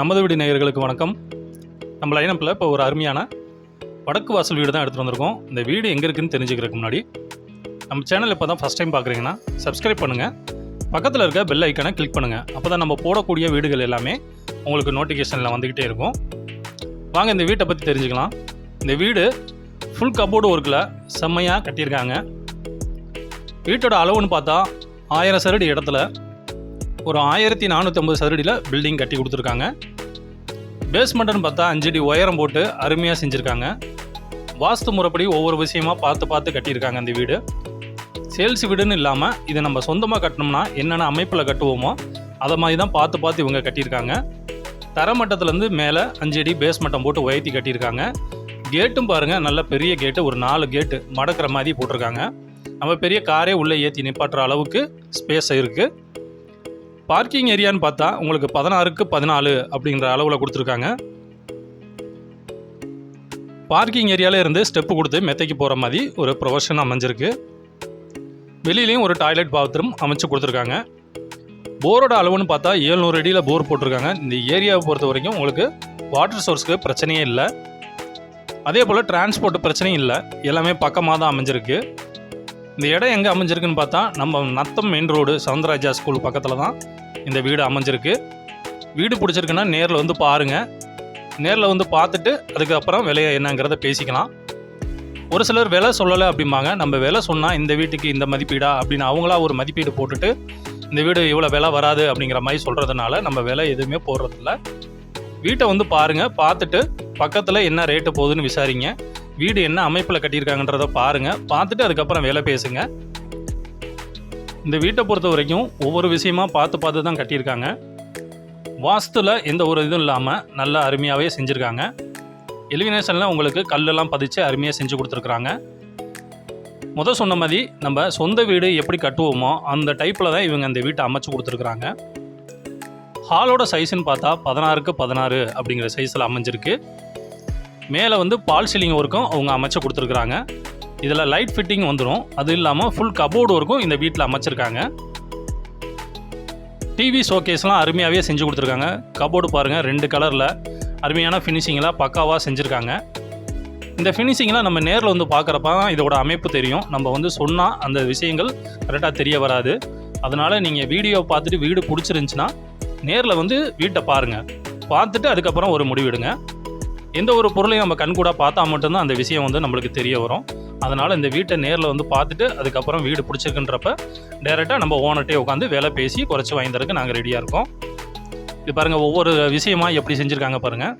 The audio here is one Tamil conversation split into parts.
நமது வீடு நேயர்களுக்கு வணக்கம். நம்ம லைனப்பில் இப்போ ஒரு அருமையான வடக்கு வாசல் வீடு தான் எடுத்துகிட்டு வந்திருக்கோம். இந்த வீடு எங்கே இருக்குன்னு தெரிஞ்சுக்கிறதுக்கு முன்னாடி நம்ம சேனல் இப்போ தான் ஃபஸ்ட் டைம் பார்க்குறீங்கன்னா சப்ஸ்கிரைப் பண்ணுங்கள் பக்கத்தில் இருக்க பெல் ஐக்கனை கிளிக் பண்ணுங்கள் அப்போ தான் நம்ம போடக்கூடிய வீடுகள் எல்லாமே உங்களுக்கு நோட்டிஃபிகேஷனில் வந்துக்கிட்டே இருக்கும். வாங்க இந்த வீட்டை பற்றி தெரிஞ்சுக்கலாம். இந்த வீடு ஃபுல் கபோர்டு ஒர்க்கில் செம்மையாக கட்டியிருக்காங்க. வீட்டோட அளவுன்னு பார்த்தா ஆயிரம் சரடி இடத்துல ஒரு ஆயிரத்தி நானூற்றம்பது சதுரடியில் பில்டிங் கட்டி கொடுத்துருக்காங்க. பேஸ்மெண்ட்டுன்னு பார்த்தா அஞ்சடி உயரம் போட்டு அருமையாக செஞ்சுருக்காங்க. வாஸ்து முறைப்படி ஒவ்வொரு விஷயமா பார்த்து பார்த்து கட்டியிருக்காங்க அந்த வீடு. சேல்ஸ் வீடுன்னு இல்லாமல் இதை நம்ம சொந்தமாக கட்டினோம்னா என்னென்ன அமைப்பில் கட்டுவோமோ அதை மாதிரி தான் பார்த்து பார்த்து இவங்க கட்டியிருக்காங்க. தரமட்டத்துலேருந்து மேலே அஞ்சடி அடி மட்டம் போட்டு உயர்த்தி கட்டியிருக்காங்க. கேட்டும் பாருங்கள் நல்ல பெரிய கேட்டு ஒரு நாலு கேட்டு மடக்கிற மாதிரி போட்டிருக்காங்க. நம்ம பெரிய காரே உள்ளே ஏற்றி நிப்பாட்டுற அளவுக்கு ஸ்பேஸ் இருக்குது பார்க்கிங் ஏரியான்னு பார்த்தா உங்களுக்கு பதினாறுக்கு பதினாலு அப்படிங்கிற அளவில் கொடுத்துருக்காங்க. பார்க்கிங் ஏரியாவில் இருந்து ஸ்டெப்பு கொடுத்து மெத்தைக்கு போகிற மாதிரி ஒரு ப்ரொஃபஷன் அமைஞ்சிருக்கு. வெளியிலையும் ஒரு டாய்லெட் பாத்ரூம் அமைச்சு கொடுத்துருக்காங்க. போரோட அளவுன்னு பார்த்தா ஏழ்நூறு அடியில் போர் போட்டிருக்காங்க. இந்த ஏரியாவை பொறுத்த வரைக்கும் உங்களுக்கு வாட்டர் சோர்ஸ்க்கு பிரச்சனையே இல்லை. அதே போல் டிரான்ஸ்போர்ட் பிரச்சனையும் இல்லை. எல்லாமே பக்கமாக தான் அமைஞ்சிருக்கு. இந்த இடம் எங்கே அமைஞ்சிருக்குன்னு பார்த்தா நம்ம Natham main road Soundararaja school பக்கத்தில் தான். இந்த வீடு அமைஞ்சிருக்கு. வீடு பிடிச்சிருக்குன்னா நேரில் வந்து பாருங்கள் நேரில் வந்து பார்த்துட்டு அதுக்கப்புறம் விலையை என்னங்கிறத பேசிக்கலாம். ஒரு சிலர் விலை சொல்லலை அப்படிம்பாங்க. நம்ம விலை சொன்னால் இந்த வீட்டுக்கு இந்த மதிப்பீடா அப்படின்னு அவங்களா ஒரு மதிப்பீடு போட்டுட்டு இந்த வீடு இவ்வளோ விலை வராது அப்படிங்கிற மாதிரி சொல்கிறதுனால நம்ம விலை எதுவுமே போடுறதில்ல. வீட்டை வந்து பாருங்கள் பார்த்துட்டு பக்கத்தில் என்ன ரேட்டு போகுதுன்னு விசாரிங்க. வீடு என்ன அமைப்பில் கட்டியிருக்காங்கன்றத பாருங்கள் பார்த்துட்டு அதுக்கப்புறம் விலை பேசுங்கள் இந்த வீட்டை பொறுத்த வரைக்கும் ஒவ்வொரு விஷயமா பார்த்து பார்த்து தான் கட்டியிருக்காங்க. வாஸ்துவில் எந்த ஒரு இதுவும் இல்லாமல் நல்லா அருமையாகவே செஞ்சுருக்காங்க. எலிமினேஷனில் உங்களுக்கு கல்லெல்லாம் பதித்து அருமையாக செஞ்சு கொடுத்துருக்குறாங்க. முதல் சொன்ன மாதிரி நம்ம சொந்த வீடு எப்படி கட்டுவோமோ அந்த டைப்பில் தான் இவங்க இந்த வீட்டை அமைச்சு கொடுத்துருக்குறாங்க. ஹாலோட சைஸ்ன்னு பார்த்தா பதினாறுக்கு பதினாறு அப்படிங்கிற சைஸில் அமைஞ்சிருக்கு. மேலே வந்து பால் சீலிங் ஒர்க்கும் அவங்க அமைச்சு கொடுத்துருக்குறாங்க. இதில் லைட் ஃபிட்டிங் வந்துடும் அது இல்லாமல் ஃபுல் கபோர்டு ஒர்க்கும் இந்த வீட்டில் அமைச்சிருக்காங்க. டிவி ஷோகேஸ்லாம் அருமையாகவே செஞ்சு கொடுத்துருக்காங்க. கபோர்டு பாருங்கள் ரெண்டு கலரில் அருமையான ஃபினிஷிங்கெலாம் பக்காவாக செஞ்சுருக்காங்க. இந்த ஃபினிஷிங்லாம் நம்ம நேரில் வந்து பார்க்குறப்ப தான் இதோட அமைப்பு தெரியும். நம்ம வந்து சொன்னால் அந்த விஷயங்கள் கரெக்டாக தெரிய வராது. அதனால் நீங்கள் வீடியோ பார்த்துட்டு வீடு பிடிச்சிருந்துச்சின்னா நேரில் வந்து வீட்டை பாருங்கள் பார்த்துட்டு அதுக்கப்புறம் ஒரு முடிவெடுங்க எந்த ஒரு பொருளையும் நம்ம கண்கூடாக பார்த்தா மட்டும்தான் அந்த விஷயம் வந்து நம்மளுக்கு தெரிய வரும். அதனால் இந்த வீட்டை நேரில் வந்து பார்த்துட்டு அதுக்கப்புறம் வீடு பிடிச்சிருக்குன்றப்ப டேரெக்டாக நம்ம ஓனர்ட்டே உட்காந்து வேலை பேசி குறைச்சி வாங்கிறதுக்கு நாங்கள் ரெடியாக இருக்கோம். இது பாருங்கள் ஒவ்வொரு விஷயமாக எப்படி செஞ்சுருக்காங்க பாருங்கள்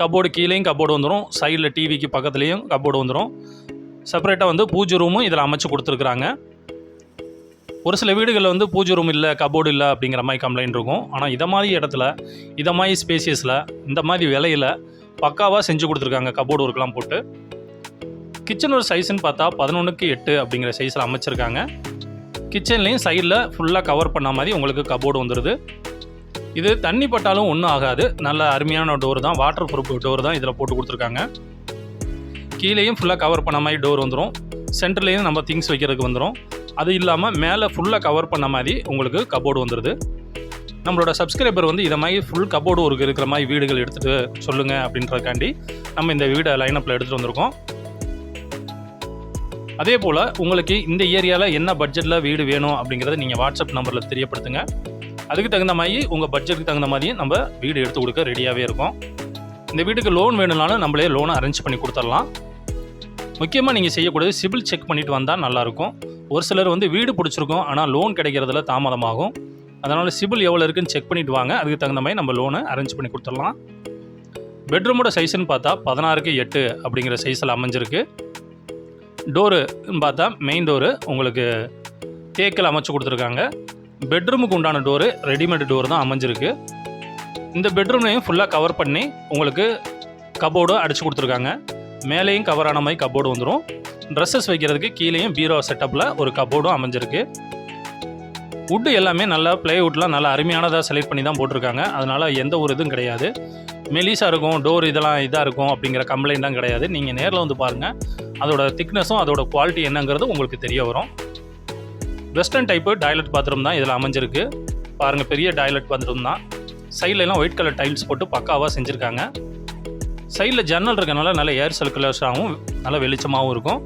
கபோர்டு கீழேயும் கபோர்டு வந்துடும் சைடில் டிவிக்கு பக்கத்துலேயும் கபோர்டு வந்துடும் செப்பரேட்டாக வந்து பூஜை ரூமும் இதில் அமைச்சு கொடுத்துருக்குறாங்க. ஒரு சில வீடுகளில் வந்து பூஜை ரூம் இல்லை கபோர்டு இல்லை அப்படிங்கிற மாதிரி கம்ப்ளைண்ட் இருக்கும். ஆனால் இதை மாதிரி இடத்துல இதை மாதிரி ஸ்பேசியஸில் இந்த மாதிரி விலையில் பக்காவாக செஞ்சு கொடுத்துருக்காங்க கபோர்டு ஒர்க்லாம் போட்டு. கிச்சனோட சைஸ்ன்னு பார்த்தா பதினொன்றுக்கு எட்டு அப்படிங்கிற சைஸில் அமைச்சிருக்காங்க. கிச்சன்லேயும் சைடில் ஃபுல்லாக கவர் பண்ண மாதிரி உங்களுக்கு கபோர்டு வந்துடுது இது தண்ணி பட்டாலும் ஒன்றும் ஆகாது. நல்ல அருமையான டோர் தான். வாட்டர் ப்ரூஃப் டோர் தான் இதில் போட்டு கொடுத்துருக்காங்க. கீழேயும் ஃபுல்லாக கவர் பண்ண மாதிரி டோர் வந்துடும் சென்டர்லேயும் நம்ம திங்ஸ் வைக்கிறதுக்கு வந்துடும் அது இல்லாமல் மேலே ஃபுல்லாக கவர் பண்ண மாதிரி உங்களுக்கு கபோர்டு வந்துடுது நம்மளோட சப்ஸ்கிரைபர் வந்து இதை மாதிரி ஃபுல் கபோர்டு ஒரு இருக்கிற மாதிரி வீடுகள் எடுத்துகிட்டு சொல்லுங்கள் அப்படின்றதுக்காண்டி நம்ம இந்த வீடை லைனப்பில் எடுத்துகிட்டு வந்திருக்கோம். அதே போல் உங்களுக்கு இந்த ஏரியாவில் என்ன பட்ஜெட்டில் வீடு வேணும் அப்படிங்கிறத நீங்கள் வாட்ஸ்அப் நம்பரில் தெரியப்படுத்துங்க. அதுக்கு தகுந்த மாதிரி உங்கள் பட்ஜெட்டுக்கு தகுந்த மாதிரியும் நம்ம வீடு எடுத்து கொடுக்க ரெடியாகவே இருக்கும். இந்த வீட்டுக்கு லோன் வேணும்னாலும் நம்மளே லோனை அரேஞ்ச் பண்ணி கொடுத்துடலாம். முக்கியமாக நீங்கள் செய்யக்கூடியது சிபில் செக் பண்ணிட்டு வந்தால் நல்லாயிருக்கும். ஒரு சிலர் வந்து வீடு பிடிச்சிருக்கோம் ஆனால் லோன் கிடைக்கிறதுல தாமதமாகும். அதனால் சிபில் எவ்வளோ இருக்குன்னு செக் பண்ணிட்டு வாங்க. அதுக்கு தகுந்த மாதிரி நம்ம லோனை அரேஞ்ச் பண்ணி கொடுத்துடலாம். பெட்ரூமோட சைஸ்ன்னு பார்த்தா பதினாறுக்கு எட்டு அப்படிங்கிற சைஸில் அமைஞ்சிருக்கு. டோருன்னு பார்த்தா மெயின் டோரு உங்களுக்கு தேக்கில் அமைச்சு கொடுத்துருக்காங்க. பெட்ரூமுக்கு உண்டான டோரு ரெடிமேட் டோர் தான் அமைஞ்சிருக்கு. இந்த பெட்ரூம்லையும் ஃபுல்லாக கவர் பண்ணி உங்களுக்கு கபோர்டு அடித்து கொடுத்துருக்காங்க. மேலேயும் கவர் ஆன மாதிரி கபோர்டு வந்துடும் ட்ரெஸ்ஸஸ் வைக்கிறதுக்கு கீழேயும் பீரோ செட்டப்பில் ஒரு கபோர்டும் அமைஞ்சிருக்கு. வுட்டு எல்லாமே நல்லா ப்ளைவுட்லாம் நல்லா அருமையானதாக செலக்ட் பண்ணி தான் போட்டிருக்காங்க. அதனால் எந்த ஒரு இதுவும் கிடையாது. மெலிசாக இருக்கும் டோர் இதெல்லாம் இதாக இருக்கும் அப்படிங்கிற கம்ப்ளைண்ட்லாம் கிடையாது. நீங்கள் நேரில் வந்து பாருங்கள் அதோட திக்னஸும் அதோட குவாலிட்டி என்னங்கிறது உங்களுக்கு தெரிய வரும். வெஸ்டர்ன் டைப்பு டாய்லெட் பாத்ரூம் தான் இதில் அமைஞ்சிருக்கு. பாருங்கள் பெரிய டாய்லெட் பாத்ரூம் தான். சைடுல எல்லாம் ஒயிட் கலர் டைல்ஸ் போட்டு பக்காவாக செஞ்சுருக்காங்க. சைடில் ஜன்னல் இருக்கனால நல்ல ஏர் சர்க்குலேஷனாகவும் நல்ல வெளிச்சமாகவும் இருக்கும்.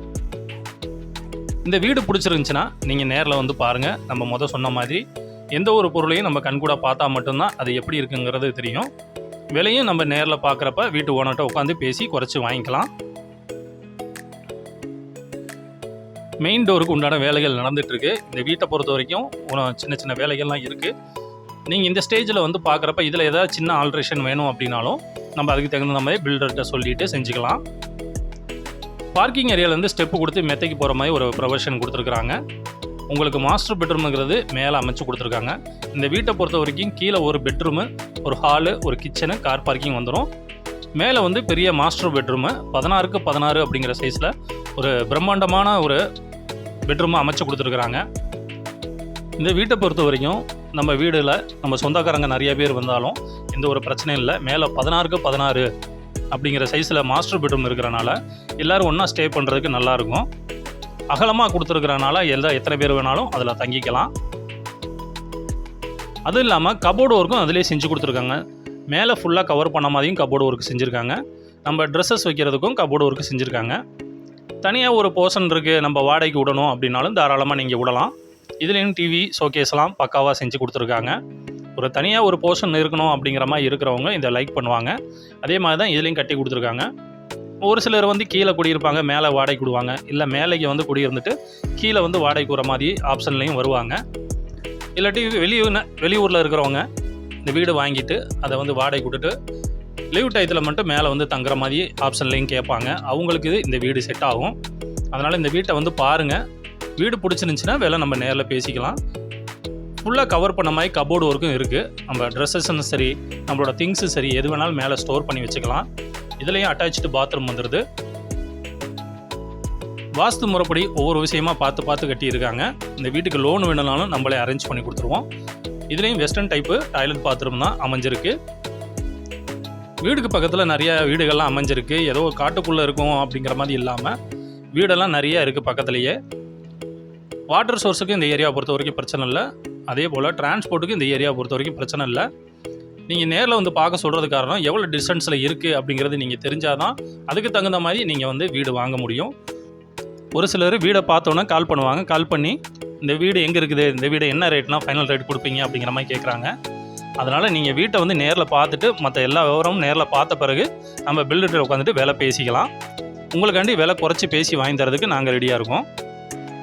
இந்த வீடு பிடிச்சிருந்துச்சுன்னா நீங்கள் நேரில் வந்து பாருங்கள் நம்ம முத சொன்ன மாதிரி எந்த ஒரு பொருளையும் நம்ம கண்கூட பார்த்தா மட்டும்தான் அது எப்படி இருக்குங்கிறது தெரியும். விலையும் நம்ம நேரில் பார்க்குறப்ப வீட்டு ஓனர்கிட்ட உட்காந்து பேசி குறைச்சி வாங்கிக்கலாம். மெயின் டோருக்கு உண்டான வேலைகள் நடந்துகிட்ருக்கு இந்த வீட்டை பொறுத்த வரைக்கும் சின்ன சின்ன வேலைகள்லாம் இருக்குது நீங்கள் இந்த ஸ்டேஜில் வந்து பார்க்குறப்ப இதில் ஏதாவது சின்ன ஆல்ட்ரேஷன் வேணும் அப்படின்னாலும் நம்ம அதுக்கு தகுந்த மாதிரி பில்டர்கிட்ட சொல்லிட்டு செஞ்சுக்கலாம். பார்க்கிங் ஏரியாவிலேருந்து ஸ்டெப்பு கொடுத்து மெத்தைக்கு போகிற மாதிரி ஒரு ப்ரொவஷன் கொடுத்துருக்குறாங்க. உங்களுக்கு மாஸ்டர் பெட்ரூமுங்கிறது மேலே அமைச்சு கொடுத்துருக்காங்க. இந்த வீட்டை பொறுத்த வரைக்கும் கீழே ஒரு பெட்ரூமு ஒரு ஹாலு ஒரு கிச்சனு கார் பார்க்கிங் வந்துடும் மேலே வந்து பெரிய மாஸ்டர் பெட்ரூமு பதினாறுக்கு பதினாறு அப்படிங்கிற சைஸில் ஒரு பிரம்மாண்டமான ஒரு பெட்ரூமை அமைச்சு கொடுத்துருக்குறாங்க. இந்த வீட்டை பொறுத்த வரைக்கும் நம்ம வீடில் நம்ம சொந்தக்காரங்க நிறைய பேர் வந்தாலும் எந்த ஒரு பிரச்சனையும் இல்லை. மேலே பதினாறுக்கு பதினாறு அப்படிங்கிற சைஸில் மாஸ்டர் பெட்ரூம் இருக்கிறனால எல்லோரும் ஒன்றா ஸ்டே பண்ணுறதுக்கு நல்லாயிருக்கும் அகலமாக கொடுத்துருக்கறனால எல்லா எத்தனை பேர் வேணாலும் அதில் தங்கிக்கலாம். அதுவும் இல்லாமல் கபோர்டு ஒர்க்கும் அதிலே செஞ்சு கொடுத்துருக்காங்க. மேலே ஃபுல்லாக கவர் பண்ண மாதிரியும் கபோர்டு ஒர்க் செஞ்சுருக்காங்க. நம்ம ட்ரெஸ்ஸஸ் வைக்கிறதுக்கும் கபோர்டு ஒர்க் செஞ்சுருக்காங்க. தனியாக ஒரு போர்ஷன் இருக்குது நம்ம வாடகைக்கு விடணும் அப்படின்னாலும் தாராளமாக நீங்கள் விடலாம். இதுலேயும் டிவி ஷோகேஸ்லாம் பக்காவாக செஞ்சு கொடுத்துருக்காங்க. ஒரு தனியாக ஒரு போர்ஷன் இருக்கணும் அப்படிங்கிற மாதிரி இருக்கிறவங்க இதை லைக் பண்ணுவாங்க. அதே மாதிரி தான் இதுலேயும் கட்டி கொடுத்துருக்காங்க. ஒரு சிலர் வந்து கீழே குடியிருப்பாங்க மேலே வாடகை கொடுவாங்க. இல்லை மேலேக்கு வந்து குடியிருந்துட்டு கீழே வந்து வாடகை கூற மாதிரி ஆப்ஷன்லேயும் வருவாங்க. இல்லாட்டி வெளியூர் வெளியூரில் இருக்கிறவங்க இந்த வீடு வாங்கிட்டு அதை வந்து வாடகை கொடுத்துட்டு லீவ் டயத்தில் மட்டும் மேலே வந்து தங்குற மாதிரி ஆப்ஷன்லேயும் கேட்பாங்க. அவங்களுக்கு இது இந்த வீடு செட் ஆகும். அதனால் இந்த வீட்டை வந்து பாருங்கள் வீடு பிடிச்சிருந்துச்சின்னா வேலை நம்ம நேரில் பேசிக்கலாம். ஃபுல்லாக கவர் பண்ண மாதிரி கபோர்டு ஒர்க்கும் இருக்குது நம்ம ட்ரெஸ்ஸஸும் சரி நம்மளோட திங்ஸும் சரி எது வேணாலும் மேலே ஸ்டோர் பண்ணி வச்சுக்கலாம். இதுலேயும் அட்டாச்சு பாத்ரூம் வந்துடுது வாஸ்து முறைப்படி ஒவ்வொரு விஷயமா பார்த்து பார்த்து கட்டியிருக்காங்க. இந்த வீட்டுக்கு லோன் வேணும்னாலும் நம்மளே அரேஞ்ச் பண்ணி கொடுத்துருவோம். இதுலேயும் வெஸ்டர்ன் டைப்பு டாய்லெட் பாத்ரூம் தான் அமைஞ்சிருக்கு. வீடுக்கு பக்கத்தில் நிறைய வீடுகள்லாம் அமைஞ்சிருக்கு. ஏதோ காட்டுக்குள்ளே இருக்கும் அப்படிங்கிற மாதிரி இல்லாமல் வீடெல்லாம் நிறைய இருக்குது பக்கத்துலேயே. வாட்டர் சோர்ஸுக்கு இந்த ஏரியாவை பொறுத்த வரைக்கும் பிரச்சனை இல்லை. அதே போல் டிரான்ஸ்போர்ட்டுக்கு இந்த ஏரியாவை பொறுத்த வரைக்கும் பிரச்சனை இல்லை. நீங்கள் நேரில் வந்து பார்க்க சொல்கிறது காரணம் எவ்வளோ டிஸ்டன்ஸில் இருக்குது அப்படிங்கிறது நீங்கள் தெரிஞ்சால் தான் அதுக்கு தகுந்த மாதிரி நீங்கள் வந்து வீடு வாங்க முடியும். ஒரு சிலர் வீடை பார்த்தோன்னே கால் பண்ணுவாங்க. கால் பண்ணி இந்த வீடு எங்கே இருக்குது? இந்த வீடு என்ன ரேட்னா ஃபைனல் ரேட் கொடுப்பீங்க? அப்படிங்கிற மாதிரி கேட்குறாங்க அதனால் நீங்கள் வீட்டை வந்து நேரில் பார்த்துட்டு மற்ற எல்லா விவரமும் நேரில் பார்த்த பிறகு நம்ம பில்டர்கிட்ட உட்காந்துட்டு விலை பேசிக்கலாம். உங்களுக்காண்டி விலை குறைச்சி பேசி வாங்கி தரதுக்கு நாங்கள் ரெடியாக இருக்கோம்.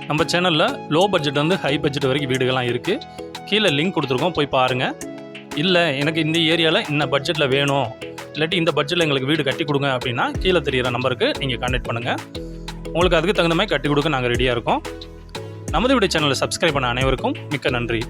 நம்ம சேனலில் லோ பட்ஜெட் வந்து ஹை பட்ஜெட் வரைக்கும் வீடுகள்லாம் இருக்குது கீழே லிங்க் கொடுத்துருக்கோம். போய் பாருங்கள் இல்லை எனக்கு இந்த ஏரியாவில் இந்த பட்ஜெட்டில் வேணும். இல்லாட்டி இந்த பட்ஜெட்டில் எங்களுக்கு வீடு கட்டி கொடுங்க அப்படின்னா கீழே தெரிகிற நம்பருக்கு நீங்கள் கான்டாக்ட் பண்ணுங்கள் உங்களுக்கு அதுக்கு தகுந்த மாதிரி கட்டி கொடுக்க நாங்கள் ரெடியாக இருக்கோம். நமது வீடு சேனலை சப்ஸ்கிரைப் பண்ண அனைவருக்கும் மிக்க நன்றி.